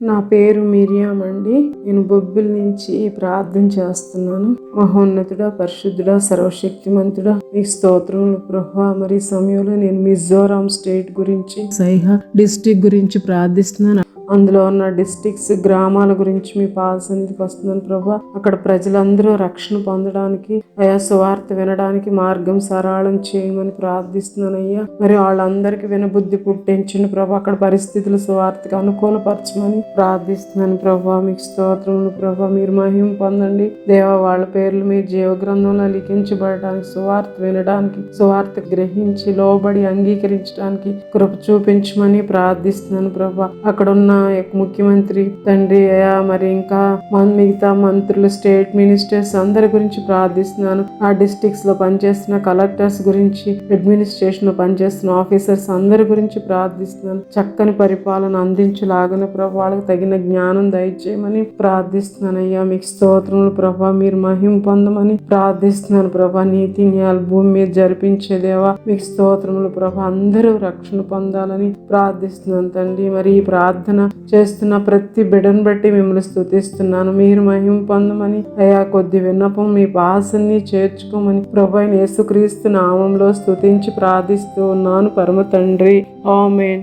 నా పేరు మిరియాం అండి. నేను బొబ్బిల్ నుంచి ప్రార్థన చేస్తున్నాను. మహోన్నతుడా పరిశుద్ధుడా సర్వశక్తిమంతుడా మీ స్తోత్రములు ప్రభా మరి సమయంలో నేను మిజోరాం స్టేట్ గురించి సైహా డిస్టిక్ గురించి ప్రార్థిస్తున్నాను. అందులో ఉన్న డిస్టిక్స్ గ్రామాల గురించి మీ పాల్సన్నిధికి వస్తున్నాను ప్రభా అక్కడ ప్రజలందరూ రక్షణ పొందడానికి అయా సువార్త వినడానికి మార్గం సరళం చేయమని ప్రార్థిస్తున్నాను అయ్యా మరి వాళ్ళందరికీ వినబుద్ధి పుట్టించండి ప్రభా అక్కడ పరిస్థితులు సువార్తకు అనుకూలపరచమని ప్రార్థిస్తున్నాను ప్రభా. మీకు స్తోత్రములు ప్రభా మీరు మహిమ పొందండి. దేవా వాళ్ళ పేర్లు మీ జీవ గ్రంథంలో లిఖించబడడానికి సువార్త వినడానికి సువార్త గ్రహించి లోబడి అంగీకరించడానికి కృప చూపించమని ప్రార్థిస్తున్నాను ప్రభా. అక్కడ ఉన్న ముఖ్యమంత్రి తండ్రి అయ్యా మరి ఇంకా మిగతా మంత్రులు స్టేట్ మినిస్టర్స్ అందరి గురించి ప్రార్థిస్తున్నాను. ఆ డిస్ట్రిక్ట్స్లో పనిచేస్తున్న కలెక్టర్స్ గురించి అడ్మినిస్ట్రేషన్లో పనిచేస్తున్న ఆఫీసర్స్ అందరి గురించి ప్రార్థిస్తున్నాను. చక్కని పరిపాలన అందించలాగిన ప్రభు వాళ్ళకి తగిన జ్ఞానం దయచేయమని ప్రార్థిస్తున్నాను అయ్యా. మీకు స్తోత్రములు ప్రభా మీరు మహిమ పొందమని ప్రార్థిస్తున్నాను ప్రభా. నీతి న్యాయాలు భూమి మీద జరిపించే దేవా మీకు స్తోత్రములు ప్రభా. అందరూ రక్షణ పొందాలని ప్రార్థిస్తున్నాను తండ్రి. మరి ఈ ప్రార్థన చేస్తున్న ప్రతి బిడను బట్టి మిమ్మల్ని స్థుతిస్తున్నాను. మీరు మహిమ పొందమని అయా కొద్ది విన్నపం మీ భాషని చేర్చుకోమని ప్రభు యేసుక్రీస్తు నామంలో స్థుతించి ప్రార్థిస్తూ ఉన్నాను. పరమ తండ్రి. ఆమెన్.